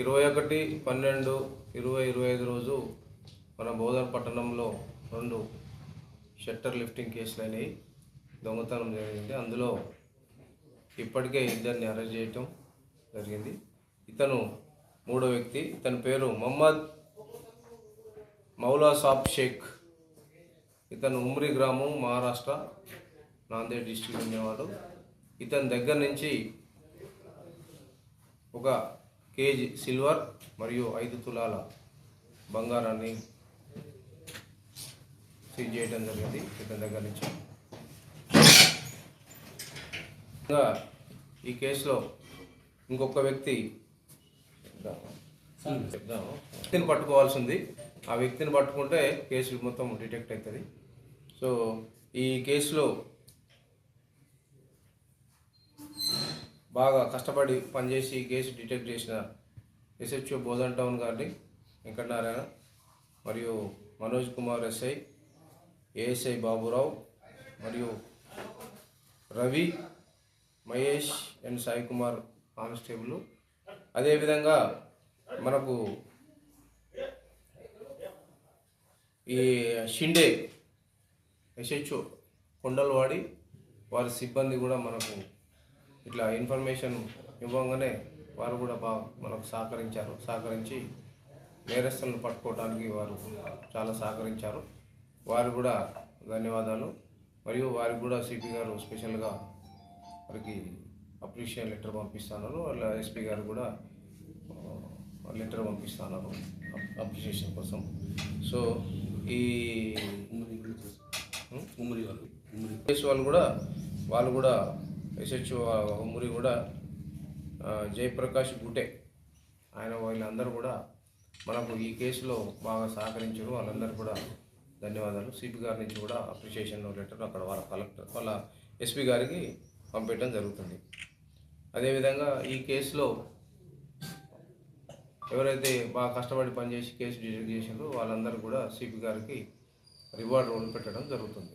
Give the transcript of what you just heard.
ఇరవై ఒకటి పన్నెండు ఇరవై ఇరవై ఐదు రోజు మన బోధన పట్టణంలో రెండు షట్టర్ లిఫ్టింగ్ కేసులు అయినాయి. దొంగతనం జరిగింది. అందులో ఇప్పటికే ఇద్దరిని అరెస్ట్ చేయటం జరిగింది. ఇతను మూడో వ్యక్తి. ఇతని పేరు మొహమ్మద్ మౌలా సాబ్ షేక్. ఇతను ఉమ్రి గ్రామం మహారాష్ట్ర నాందేడ్ డిస్టిక్ ఉండేవాడు. ఇతని దగ్గర నుంచి ఒక కేజీ సిల్వర్ మరియు ఐదు తులాల బంగారాన్ని సీజ్ చేయడం జరిగింది. ఇతని దగ్గర నుంచి. ఈ కేసులో ఇంకొక వ్యక్తి చెప్దాము. వ్యక్తిని పట్టుకోవాల్సి ఉంది ఆ వ్యక్తిని పట్టుకుంటే కేసు మొత్తం డిటెక్ట్ అవుతుంది. సో ఈ కేసులో బాగా కష్టపడి పనిచేసి గేస్ కేసు డిటెక్ట్ చేసిన ఎస్హెచ్ఓ బోధన్ టౌన్ గారిని వెంకటనారాయణ మరియు మనోజ్ కుమార్ ఎస్ఐ ఏఎస్ఐ బాబురావు మరియు రవి మహేష్ అండ్ సాయి కుమార్ కానిస్టేబుల్. అదేవిధంగా మనకు ఈ షిండే ఎస్హెచ్ఓ కొండలవాడి వారి సిబ్బంది కూడా మనకు ఇట్లా ఇన్ఫర్మేషన్ ఇవ్వగానే వారు కూడా బాగా మనకు సహకరించారు సహకరించి నేరస్తులను పట్టుకోవడానికి వారు చాలా సహకరించారు వారు కూడా ధన్యవాదాలు మరియు వారికి కూడా సిపి గారు స్పెషల్గా వారికి అప్రిషియేషన్ లెటర్ పంపిస్తున్నారు వాళ్ళ ఎస్పీ గారు కూడా లెటర్ పంపిస్తున్నారు అప్రిషియేషన్ కోసం సో ఈ ఉమ్మడి వాళ్ళు కూడా వాళ్ళు కూడా ఎస్హెచ్ఓ ఉమ్మరి కూడా జయప్రకాష్ గుటే ఆయన వీళ్ళందరూ కూడా మనకు ఈ కేసులో బాగా సహకరించారు. వాళ్ళందరూ కూడా ధన్యవాదాలు. సిపి గారి నుంచి కూడా అప్రిషియేషన్ లెటర్ అక్కడ వాళ్ళ కలెక్టర్ వాళ్ళ ఎస్పీ గారికి పంపించడం జరుగుతుంది. అదేవిధంగా ఈ కేసులో ఎవరైతే బాగా కష్టపడి పనిచేసి కేసు డిటెక్ట్ చేసారో వాళ్ళందరూ కూడా సిపి గారికి రివార్డ్ రోల్ పెట్టడం జరుగుతుంది.